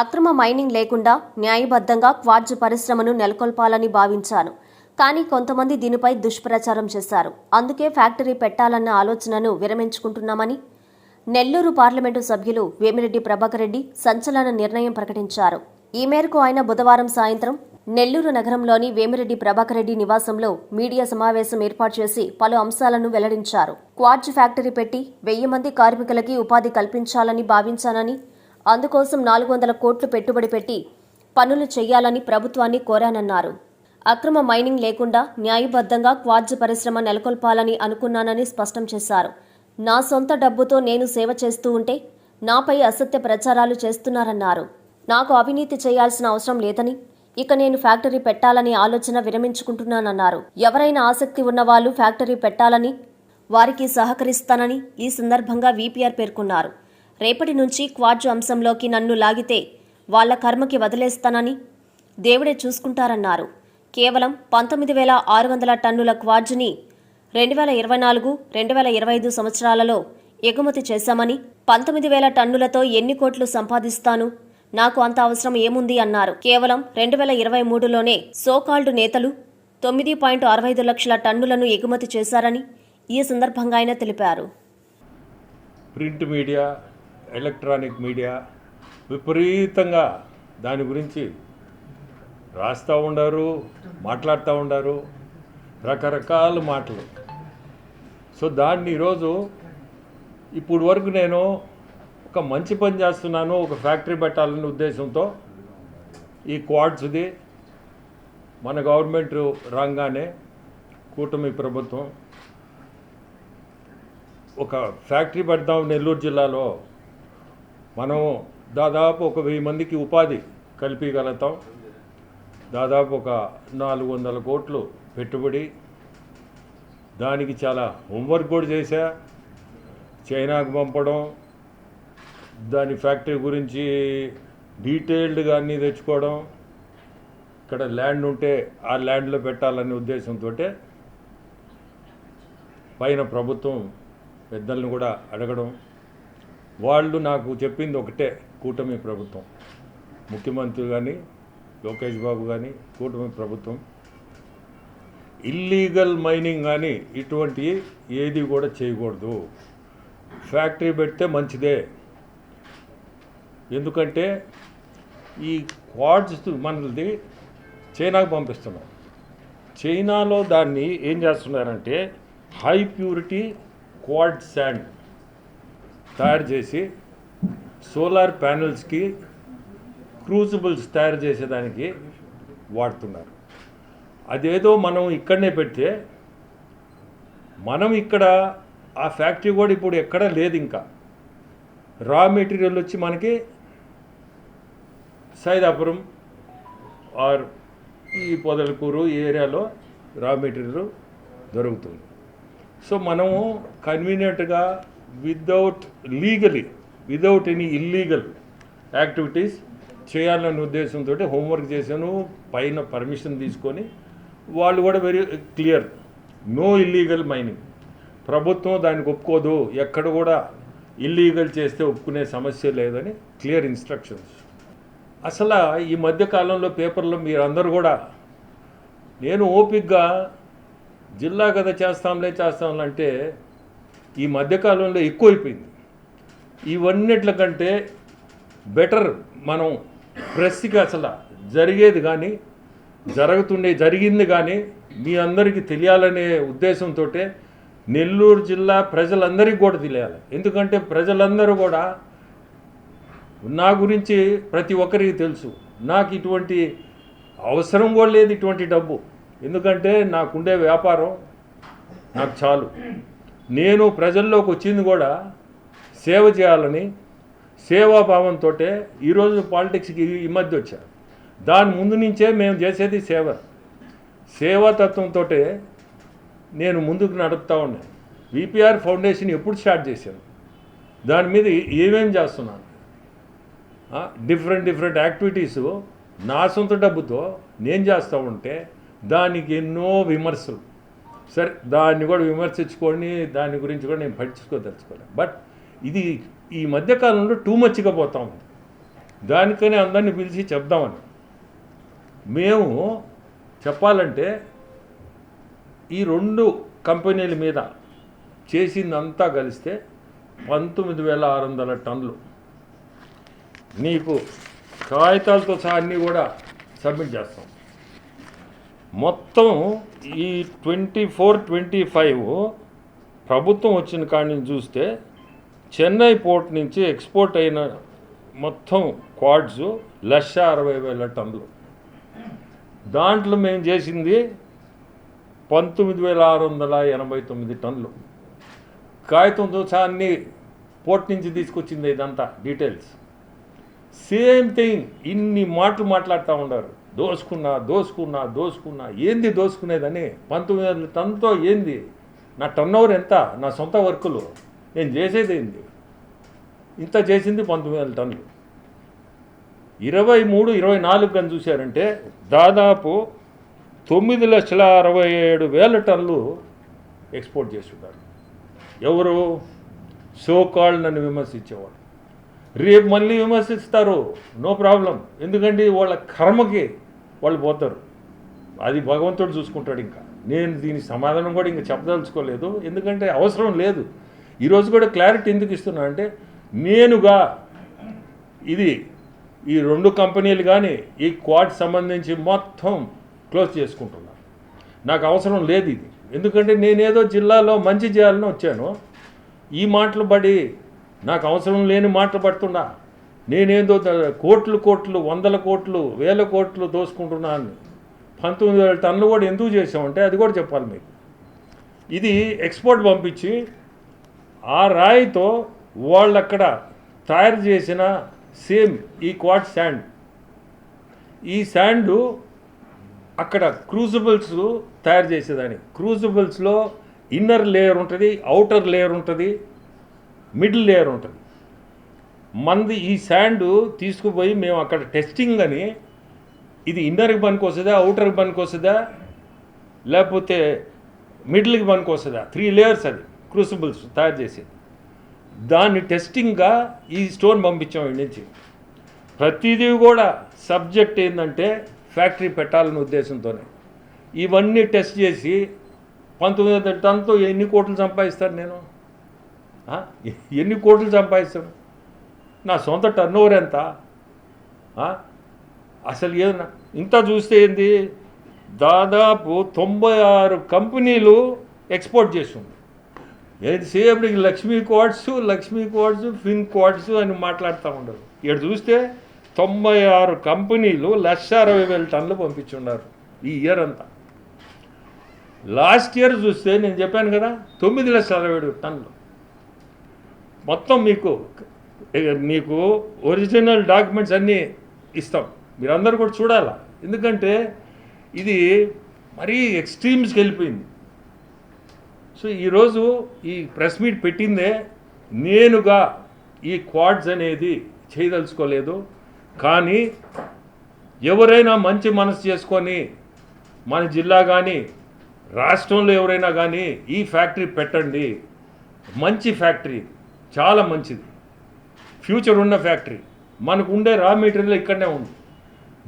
అక్రమ మైనింగ్ లేకుండా న్యాయబద్ధంగా క్వార్జ్ పరిశ్రమను నెలకొల్పాలని భావించాను. కానీ కొంతమంది దీనిపై దుష్ప్రచారం చేశారు. అందుకే ఫ్యాక్టరీ పెట్టాలన్న ఆలోచనను విరమించుకుంటున్నామని నెల్లూరు పార్లమెంటు సభ్యులు వేమిరెడ్డి ప్రభాకర్ రెడ్డి సంచలన నిర్ణయం ప్రకటించారు. ఈ మేరకు ఆయన బుధవారం సాయంత్రం నెల్లూరు నగరంలోని వేమిరెడ్డి ప్రభాకర్ రెడ్డి నివాసంలో మీడియా సమావేశం ఏర్పాటు చేసి పలు అంశాలను వెల్లడించారు. క్వార్జ్ ఫ్యాక్టరీ పెట్టి వెయ్యి మంది కార్మికులకి ఉపాధి కల్పించాలని భావించానని అందుకోసం నాలుగు వందల కోట్లు పెట్టుబడి పెట్టి పనులు చేయాలని ప్రభుత్వాన్ని కోరానన్నారు. అక్రమ మైనింగ్ లేకుండా న్యాయబద్ధంగా క్వార్జ్ పరిశ్రమ నెలకొల్పాలని అనుకున్నానని స్పష్టం చేశారు. నా సొంత డబ్బుతో నేను సేవ చేస్తూ ఉంటే నాపై అసత్య ప్రచారాలు చేస్తున్నారన్నారు. నాకు అవినీతి చేయాల్సిన అవసరం లేదని ఇక నేను ఫ్యాక్టరీ పెట్టాలని ఆలోచన విరమించుకుంటున్నానన్నారు. ఎవరైనా ఆసక్తి ఉన్నవాళ్ళు ఫ్యాక్టరీ పెట్టాలని వారికి సహకరిస్తానని ఈ సందర్భంగా వీపీఆర్ పేర్కొన్నారు. రేపటి నుంచి క్వార్జ్ అంశంలోకి నన్ను లాగితే వాళ్ళ కర్మకి వదిలేస్తానని దేవుడే చూసుకుంటారన్నారు. కేవలం పంతొమ్మిది వేల ఆరు వందల టన్నుల క్వార్జ్ని రెండు వేల ఇరవై నాలుగు రెండు వేల ఇరవై ఐదు సంవత్సరాలలో ఎగుమతి చేశామని పంతొమ్మిది వేల టన్నులతో ఎన్ని కోట్లు సంపాదిస్తాను? నాకు అంత అవసరం ఏముంది? అన్నారు. కేవలం రెండు వేల ఇరవై మూడులోనే సోకాల్డ్ నేతలు తొమ్మిది పాయింట్ అరవై ఐదు లక్షల టన్నులను ఎగుమతి చేశారని ఈ సందర్భంగా ఆయన తెలిపారు. ప్రింట్ మీడియా ఎలక్ట్రానిక్ మీడియా విపరీతంగా దాని గురించి రాస్తూ ఉండారు మాట్లాడుతూ ఉండారు రకరకాల మాటలు. సో దాన్ని ఈరోజు ఇప్పుడు వరకు నేను ఒక మంచి పని చేస్తున్నాను ఒక ఫ్యాక్టరీ పెట్టాలనే ఉద్దేశంతో ఈ క్వాడ్స్ది మన గవర్నమెంట్ రాగానే కూటమి ప్రభుత్వం ఒక ఫ్యాక్టరీ పెడదాం నెల్లూరు జిల్లాలో మనం దాదాపు ఒక వెయ్యి మందికి ఉపాధి కల్పించగలుగుతాం. దాదాపు ఒక నాలుగు వందల కోట్లు పెట్టుబడి. దానికి చాలా హోంవర్క్ కూడా చేశా. చైనాకు పంపడం. దాని ఫ్యాక్టరీ గురించి డీటెయిల్డ్గా అన్నీ తెచ్చుకోవడం. ఇక్కడ ల్యాండ్ ఉంటే ఆ ల్యాండ్లో పెట్టాలనే ఉద్దేశంతో పైన ప్రభుత్వం పెద్దలను కూడా అడగడం. వాళ్ళు నాకు చెప్పింది ఒకటే కూటమి ప్రభుత్వం. ముఖ్యమంత్రి కానీ లోకేష్ బాబు కానీ కూటమి ప్రభుత్వం. ఇల్లీగల్ మైనింగ్ కానీ ఇటువంటి ఏది కూడా చేయకూడదు. ఫ్యాక్టరీ పెడితే మంచిదే. ఎందుకంటే ఈ క్వాడ్స్ మనది చైనాకు పంపిస్తున్నాం చైనాలో దాన్ని ఏం చేస్తున్నారంటే హై ప్యూరిటీ క్వాడ్ శాండ్. తయారు చేసి సోలార్ ప్యానెల్స్కి క్రూజబుల్స్ తయారు చేసేదానికి వాడుతున్నారు. అదేదో మనం ఇక్కడనే పెడితే మనం ఇక్కడ ఆ ఫ్యాక్టరీ కూడా ఇప్పుడు ఎక్కడ లేదు ఇంకా. రా మెటీరియల్ వచ్చి మనకి సైదాపురం ఆర్ ఈ పొదలకూరు ఈ ఏరియాలో రా మెటీరియల్ దొరుకుతుంది. సో మనము కన్వీనియంట్గా without legally without any illegal activities చేయాలనే ఉద్దేశంతో హోంవర్క్ చేశాను పైన పర్మిషన్ తీసుకొని వాళ్ళు కూడా very clear no illegal mining ప్రభుత్వం దానికి ఒప్పుకోదు ఎక్కడ కూడా ఇల్లీగల్ చేస్తే ఒప్పుకునే సమస్య లేదని క్లియర్ ఇన్స్ట్రక్షన్స్ అసలు ఈ మధ్యకాలంలో పేపర్లో మీరందరూ కూడా నేను ఓపిక్గా జిల్లా కథ చేస్తాంలే చేస్తాంలే అంటే ఈ మధ్యకాలంలో ఎక్కువైపోయింది. ఇవన్నిట్ల కంటే బెటర్ మనం ప్రెస్కి అసలు జరిగేది కానీ జరుగుతుండే జరిగింది కానీ మీ అందరికీ తెలియాలనే ఉద్దేశంతో నెల్లూరు జిల్లా ప్రజలందరికీ కూడా తెలియాలి. ఎందుకంటే ప్రజలందరూ కూడా నా గురించి ప్రతి ఒక్కరికి తెలుసు. నాకు ఇటువంటి అవసరం కూడా లేదు ఇటువంటి డబ్బు. ఎందుకంటే నాకుండే వ్యాపారం నాకు చాలు. నేను ప్రజల్లోకి వచ్చింది కూడా సేవ చేయాలని సేవాభావంతో ఈరోజు పాలిటిక్స్కి ఈ మధ్య వచ్చారు దాని ముందు నుంచే మేము చేసేది సేవ. సేవాతత్వంతో నేను ముందుకు నడుపుతా ఉన్నాను విపిఆర్ ఫౌండేషన్ ఎప్పుడు స్టార్ట్ చేశాను దాని మీద ఏమేమి చేస్తున్నాను డిఫరెంట్ డిఫరెంట్ యాక్టివిటీస్ నా సొంత డబ్బుతో నేను చేస్తూ ఉంటే దానికి ఎన్నో విమర్శలు. సరే దాన్ని కూడా విమర్శించుకొని దాని గురించి కూడా నేను పట్టించుకోదలుచుకోలేదు బట్ ఇది ఈ మధ్యకాలంలో టూ మచ్గా పోతా ఉంది. దానికనే అందరిని పిలిచి చెప్దామని. మేము చెప్పాలంటే ఈ రెండు కంపెనీల మీద చేసిందంతా కలిస్తే పంతొమ్మిది వేల ఆరు వందల టన్నులు. నీకు కాగితాలతో సహా అన్నీ కూడా సబ్మిట్ చేస్తాం. మొత్తం ఈ ట్వంటీ ఫోర్ ట్వంటీ ఫైవ్ ప్రభుత్వం వచ్చిన కాడి నుంచి చూస్తే చెన్నై పోర్ట్ నుంచి ఎక్స్పోర్ట్ అయిన మొత్తం క్వాడ్స్ లక్ష అరవై వేల టన్నులు. దాంట్లో మేము చేసింది పంతొమ్మిది వేల ఆరు వందల ఎనభై తొమ్మిది టన్నులు. కాగితం సహా అన్ని పోర్ట్ నుంచి తీసుకొచ్చింది ఇదంతా డీటెయిల్స్. సేమ్ థింగ్ ఇన్ని మాటలు మాట్లాడుతూ ఉన్నారు. దోసుకున్నా దోసుకున్నా దోసుకున్నా. ఏంది దోసుకునేదని? పంతొమ్మిది వందల టన్తో ఏంది? నా టర్న్ ఓవర్ ఎంత? నా సొంత వర్కులు. నేను చేసేది ఏంది? ఇంత చేసింది పంతొమ్మిది వందల టన్నులు ఇరవై మూడు ఇరవై నాలుగు కానీ చూశారంటే దాదాపు తొమ్మిది లక్షల అరవై ఏడు వేల టన్నులు ఎక్స్పోర్ట్ చేస్తున్నారు ఎవరు? సోకాల్ నన్ను విమర్శించేవాడు రేపు మళ్ళీ విమర్శిస్తారు. No problem. ఎందుకంటే వాళ్ళ కర్మకి వాళ్ళు పోతారు. అది భగవంతుడు చూసుకుంటాడు ఇంకా. నేను దీని సమాధానం కూడా ఇంకా చెప్పదలుచుకోలేదు. ఎందుకంటే అవసరం లేదు. ఈరోజు కూడా క్లారిటీ ఎందుకు ఇస్తున్నా అంటే నేనుగా ఇది ఈ రెండు కంపెనీలు కానీ ఈ క్వాడ్ సంబంధించి మొత్తం క్లోజ్ చేసుకుంటున్నాను నాకు అవసరం లేదు ఇది. ఎందుకంటే నేనేదో జిల్లాలో మంచి చేయాలని వచ్చాను. ఈ మాటలు పడి నాకు అవసరం లేని మాటలు పడుతున్నా. నేనేదో కోట్లు కోట్లు వందల కోట్లు వేల కోట్లు దోసుకుంటున్నాను. పంతొమ్మిది వేల టన్నులు కూడా ఎందుకు చేసామంటే అది కూడా చెప్పాలి మీకు. ఇది ఎక్స్పోర్ట్ పంపించి ఆ రాయితో వాళ్ళు అక్కడ తయారు చేసిన సేమ్ ఈ క్వాడ్ శాండ్. ఈ శాండు అక్కడ క్రూజబుల్స్ తయారు చేసేదాన్ని. క్రూజబుల్స్లో ఇన్నర్ లేయర్ ఉంటుంది అవుటర్ లేయర్ ఉంటుంది మిడిల్ లేయర్ ఉంటుంది. మంది ఈ శాండ్ తీసుకుపోయి మేము అక్కడ టెస్టింగ్ అని ఇది ఇన్నర్కి పనికొస్తుందా అవుటర్కి పనికొస్తుందా లేకపోతే మిడిల్కి పనికి వస్తుందా? త్రీ లేయర్స్ అది క్రూసిబుల్స్ తయారు చేసేది. దాన్ని టెస్టింగ్గా ఈ స్టోన్ పంపించాం ఇక్కడి నుంచి. ప్రతిదీ కూడా సబ్జెక్ట్ ఏంటంటే ఫ్యాక్టరీ పెట్టాలనే ఉద్దేశంతోనే. ఇవన్నీ టెస్ట్ చేసి పంతొమ్మిది వందల టన్తో ఎన్ని కోట్లు సంపాదిస్తాను నేను? ఎన్ని కోట్లు సంపాదిస్తాను? నా సొంత టర్న్ ఓవర్ ఎంత అసలు ఏదన్నా? ఇంత చూస్తే ఏంది? దాదాపు తొంభై ఆరు కంపెనీలు ఎక్స్పోర్ట్ చేస్తుంది. ఎంతసేపటికి Lakshmi quads Lakshmi quads fin quads అని మాట్లాడుతూ ఉండరు. ఇక్కడ చూస్తే తొంభై ఆరు కంపెనీలు లక్ష అరవై వేల టన్నులు పంపించున్నారు ఈ ఇయర్ అంతా. లాస్ట్ ఇయర్ చూస్తే నేను చెప్పాను కదా తొమ్మిది లక్షల అరవై ఏడు టన్నులు. మొత్తం మీకు మీకు ఒరిజినల్ డాక్యుమెంట్స్ అన్నీ ఇస్తాం. మీరందరూ కూడా చూడాలా? ఎందుకంటే ఇది మరీ ఎక్స్ట్రీమ్స్కి వెళ్ళిపోయింది. సో ఈరోజు ఈ ప్రెస్ మీట్ పెట్టిందే నేనుగా ఈ క్వాడ్స్ అనేది చేయదలుచుకోలేదు. కానీ ఎవరైనా మంచి మనసు చేసుకొని మన జిల్లా కానీ రాష్ట్రంలో ఎవరైనా కానీ ఈ ఫ్యాక్టరీ పెట్టండి. మంచి ఫ్యాక్టరీ చాలా మంచిది. ఫ్యూచర్ ఉన్న ఫ్యాక్టరీ. మనకు ఉండే రా మెటీరియల్ ఇక్కడనే ఉంది.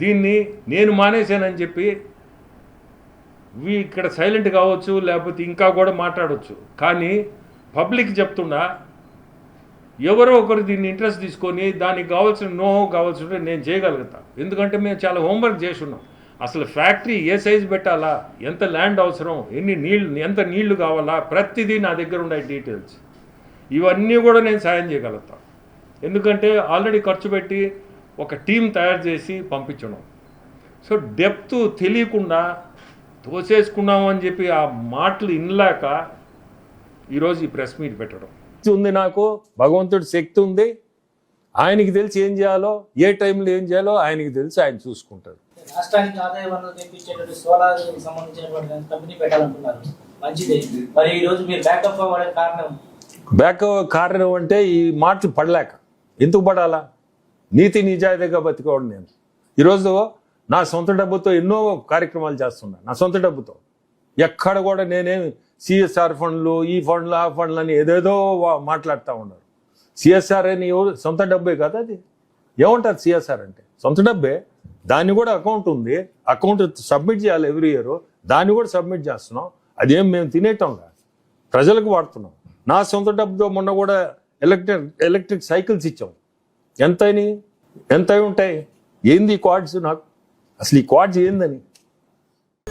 దీన్ని నేను మానేశానని చెప్పి ఇక్కడ సైలెంట్ కావచ్చు లేకపోతే ఇంకా కూడా మాట్లాడవచ్చు కానీ పబ్లిక్ చెప్తున్నా ఎవరో ఒకరు దీన్ని ఇంట్రెస్ట్ తీసుకొని దానికి కావాల్సిన నో కావాల్సిన నేను చేయగలుగుతా. ఎందుకంటే మేము చాలా హోంవర్క్ చేసి ఉన్నాం అసలు ఫ్యాక్టరీ ఏ సైజు పెట్టాలా ఎంత ల్యాండ్ అవసరం ఎన్ని నీళ్ళు ఎంత నీళ్ళు కావాలా ప్రతిదీ నా దగ్గర ఉండే డీటెయిల్స్. ఇవన్నీ కూడా నేను సాయం చేయగలుగుతాను ఎందుకంటే ఆల్రెడీ ఖర్చు పెట్టి ఒక టీం తయారు చేసి పంపించడం. సో డెప్త్ తెలియకుండా తోసేసుకున్నాము అని చెప్పి ఆ మాటలు ఇనలేక ఈరోజు ఈ ప్రెస్ మీట్ పెట్టడం. ఉంది నాకు భగవంతుడి శక్తి ఉంది. ఆయనకి తెలిసి ఏం చేయాలో ఏ టైంలో ఏం చేయాలో ఆయనకి తెలిసి ఆయన చూసుకుంటారు రాష్ట్రానికి ఆదాయ వనరులు తెప్పించేటువంటి సోలార్ సంబంధించినటువంటి కంపెనీ పెట్టాలనుకున్నారు. మంచిదే. మరి ఈ రోజు మీరు బ్యాకప్ అవ్వడానికి కారణం? బ్యాక్ కారణం అంటే ఈ మాటలు పడలేక. ఎందుకు పడాలా? నీతి నిజాయితీగా బతికోవడం నేను. ఈరోజు నా సొంత డబ్బుతో ఎన్నో కార్యక్రమాలు చేస్తున్నా. నా సొంత డబ్బుతో. ఎక్కడ కూడా నేనేం సిఎస్ఆర్ ఫండ్లు ఈ ఫండ్లు ఆ ఫండ్లు అని ఏదేదో మాట్లాడుతూ ఉన్నారు. సిఎస్ఆర్ అని ఎవరు? సొంత డబ్బే కదా అది? ఏమంటారు సిఎస్ఆర్ అంటే? సొంత డబ్బే? దాన్ని కూడా అకౌంట్ ఉంది. అకౌంట్ సబ్మిట్ చేయాలి ఎవ్రీ ఇయర్. దాన్ని కూడా సబ్మిట్ చేస్తున్నాం. అదేం మేము తినేటంగా? ప్రజలకు వాడుతున్నాం. నా సొంత డబ్బుతో మొన్న కూడా ఎలక్ట్రిక్ ఎలక్ట్రిక్ సైకిల్స్ ఇచ్చాం. ఎంత అయినాయి ఎంత ఉంటాయి? ఏంది ఈ క్వాడ్స్ నాకు? అసలు ఈ క్వాడ్స్ ఏందని?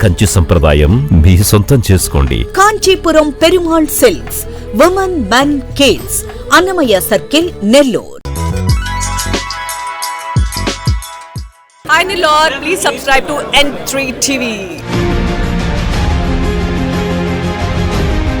కంచి సంప్రదాయం మీ సొంతం చేసుకోండి Kanchipuram Perumal silks women men kids Annamayya circle Nellore Hi Nilor, please subscribe to N3 TV.